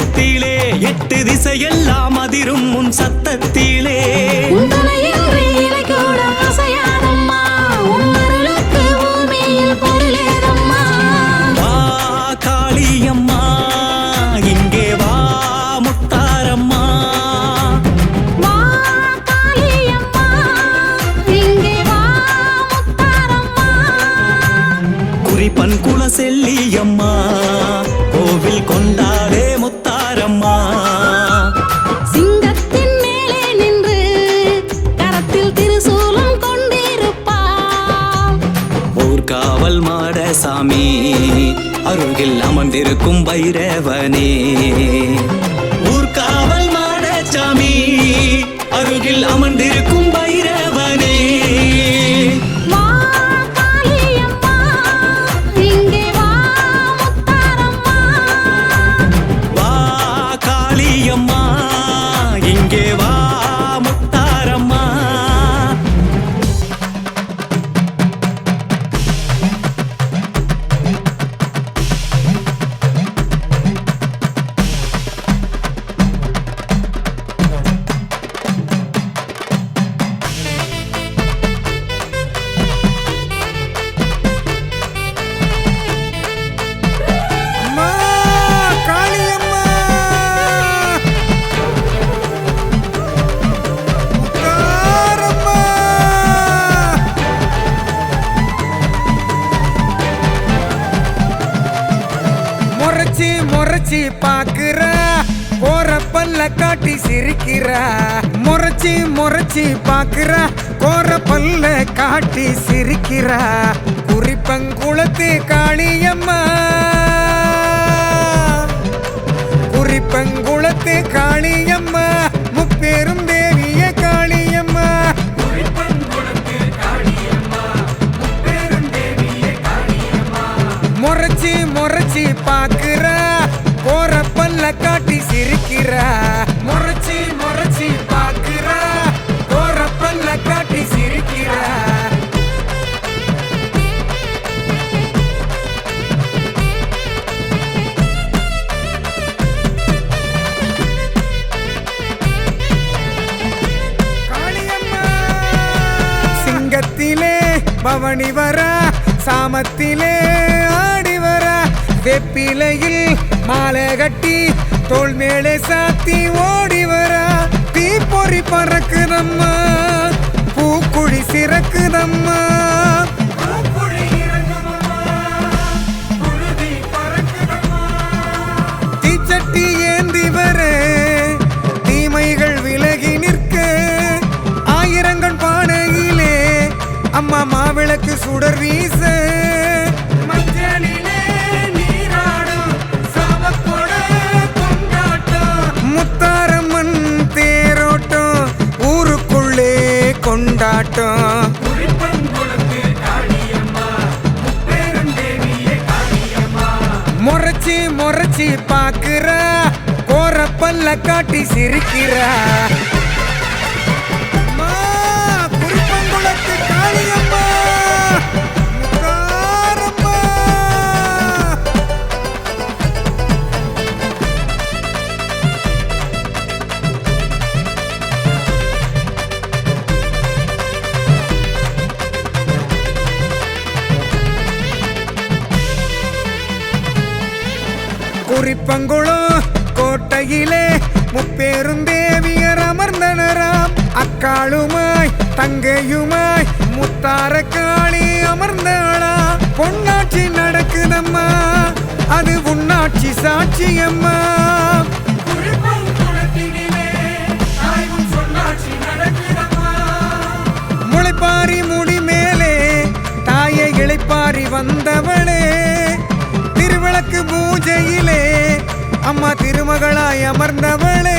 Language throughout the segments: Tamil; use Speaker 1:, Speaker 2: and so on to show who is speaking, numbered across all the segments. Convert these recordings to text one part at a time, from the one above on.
Speaker 1: வேகத்திலே எட்டு திசையெல்லாம் அதிரும் உன் சத்தத்திலே.
Speaker 2: மேல்
Speaker 1: அமர்ந்திருக்கும் பைரவனே. ஊர்காவல் மாடச்சாமி அருகில் அமர்ந்திருக்கும்
Speaker 3: முறைச்சி முறைச்சி பாக்குற போற பல்ல காட்டி சிரிக்கிற. முறைச்சி முறைச்சி பாக்குற போற பல்ல காட்டி சிரிக்கிற. குறிப்பங்குளத்து காளியம்மா. குறிப்பங்குளத்து காளியம்மா. பவனி வர சாமத்திலே ஆடி வர வெப்பிலையில் மாலை கட்டி தோல் மேலே சாத்தி ஓடி வர. தீப்பொறி பறக்குதம்மா பூக்குழி சிறக்குதம்மா. சுடர் வீச. மஞ்சளிலே நீராடும் சாபக்கொட கொண்டாட்டம். முத்தாரம்மன் தேரோட்டம் ஊருக்குள்ளே கொண்டாட்டம். முறைச்சி முறைச்சி பாக்குறா கோர பல்ல காட்டி சிரிக்கிறா. குறிப்பங்குளம் கோட்டையிலே முப்பேரும் தேவியர் அமர்ந்தனராம். அக்காளுமாய் தங்கையுமாய் முத்தார காளி அமர்ந்தாளா பொன்னாட்சி நடக்குதம்மா அது உன்னாட்சி சாட்சியம்மா. முளைப்பாரி முடி மேலே தாயை இளைப்பாரி வந்தவளே. பூஜையிலே அம்மா திருமகளாய் அமர்ந்தவளே.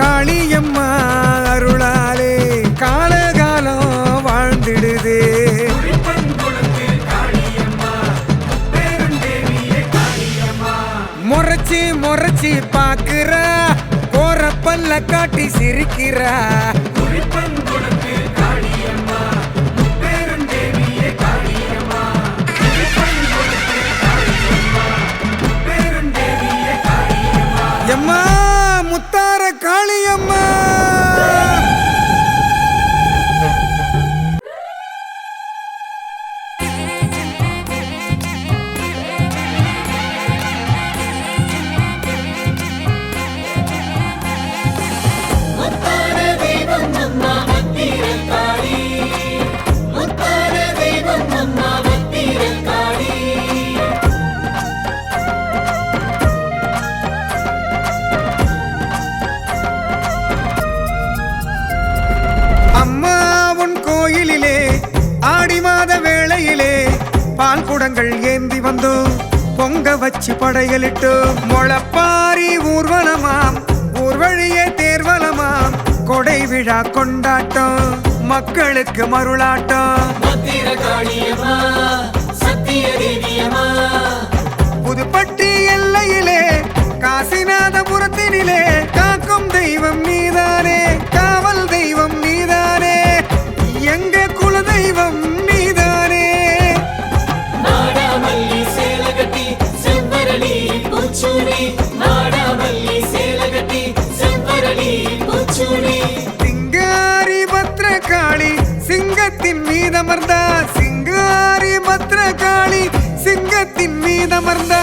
Speaker 3: காளியம்மா அருளாலே காலகாலம் வாழ்ந்திடுதே. முறைச்சி முறைச்சி பாக்குறா போற பல்ல காட்டி சிரிக்கிறா. வச்சு படையலிட்டு முளப்பாரி ஊர்வலமாம். ஊர்வழியே தேர்வலமாம். கொடை விழா கொண்டாட்டம். மக்களுக்கு மருளாட்டம். புதுப்பட்டி எல்லையிலே காசிநாதபுரத்தினிலே சிங்கத்தின் மீதமர்ந்த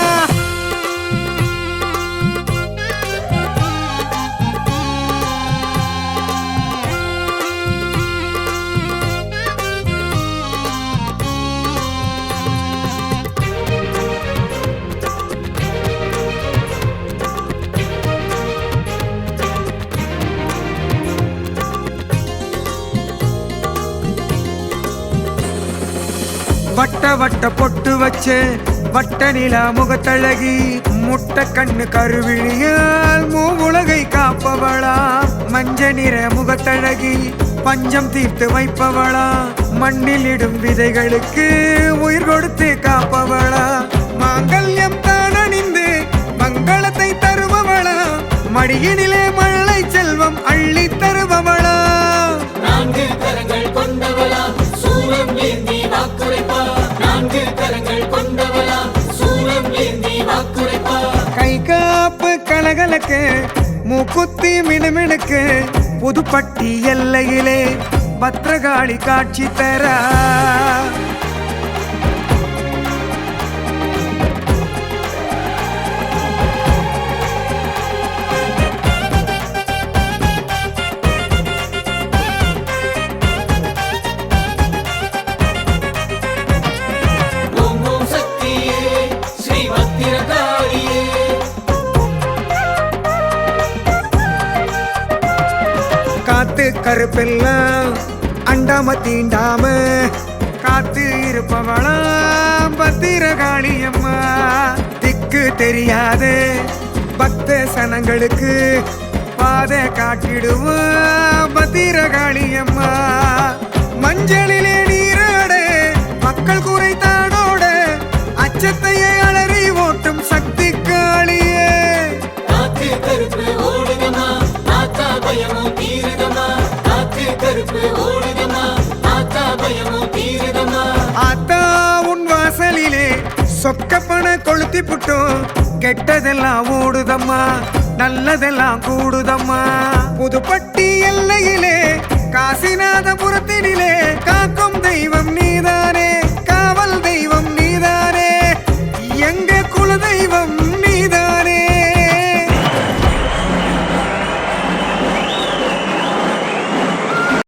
Speaker 3: வட்ட வட்ட பொட்டு வச்சே வட்ட நிலா முகத்தழகி முட்ட கண்ணு கருவிழியால் மூவுலகை காப்பவளா. மஞ்ச நிற முகத்தழகி பஞ்சம் தீர்த்து வைப்பவளா. மண்ணில் இடும் விதைகளுக்கு உயிர் கொடுத்து காப்பவளா. மாங்கல்யம் தான் அணிந்து மங்களத்தை தருபவளா. மடியினில் கலகலக்கு மூக்குத்தி மினுமினுக்கு புதுப்பட்டி எல்லையிலே பத்திரகாளி காட்சி தரா. கருப்பெல்லாம் அண்டாம தீண்டாம காத்து இருப்பவளாம் பத்திரகாளியம்மா. திக்கு தெரியாத பக்த சனங்களுக்கு பாதை காட்டிடுவோம் பத்திரகாளியம்மா. மஞ்சள் சொக்க பண கொளுத்தி புட்டும். கெட்டதெல்லாம் ஓடுதம்மா நல்லதெல்லாம் கூடுதம்மா. புதுப்பட்டி எல்லையிலே காசிநாதபுரத்தினிலே காக்கும் தெய்வம் நீதானே.